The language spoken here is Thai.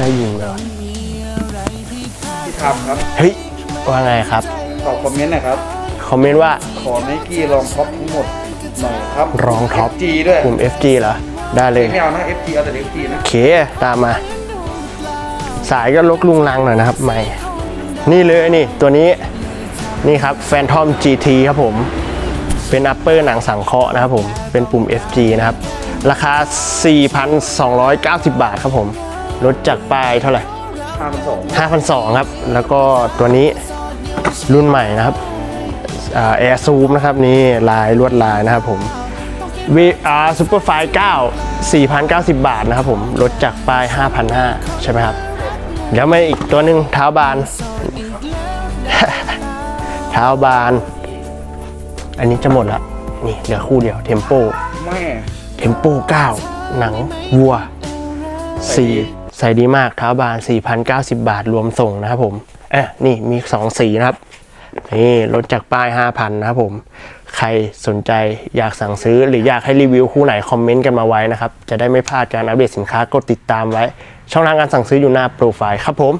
ได้ยิงเลยวะพี่ทำครับเฮ้ยว่าไงครับตอบคอมเมนต์หนะครับ คอมเมนต์ว่าขอไนกี้ลองท็อปทั้งหมดหน่อยครับรองท็อปจีด้วยกลุ่ม FG เหรอ ได้เลย ไม่เอานะ FG เอาแต่ FG นะโอเค ตามมา สายก็ลกลุงลังหน่อยนะครับใหม่ นี่เลยนี่ ตัวนี้นี่ครับ Phantom GT ครับผม เป็นอัปเปอร์หนังสังเคราะห์นะครับผม เป็นปุ่ม FG นะครับ ราคา 4,290 บาทครับผม ลดจากป้ายเท่าไหร่5,200 5,200ครับ แล้วก็ตัวนี้รุ่นใหม่นะครับแอร์ซูมนะครับนี่ลายลวดลายนะครับผม VR Superfly 9 4,090 บาทนะครับผมลดจากป้าย5,500 ใช่ไหมครับ เดี๋ยวมาอีกตัวหนึ่งเท้าบาน เท้าบาน อันนี้จะหมดละนี่เหลือคู่เดียวเทมโปแม่เทมโป9 หนังวัว4 ใส่ดีมากเท้าบาน 4,090 บาทรวมส่งนะครับผมเอะนี่มี 2 สีนะครับ นี่ลดจากป้าย 5,000 นะครับผม ใครสนใจอยากสั่งซื้อหรืออยากให้รีวิวคู่ไหนคอมเมนต์กันมาไว้นะครับ จะได้ไม่พลาดการอัปเดตสินค้ากดติดตามไว้ ช่องทางการสั่งซื้ออยู่หน้าโปรไฟล์ครับผม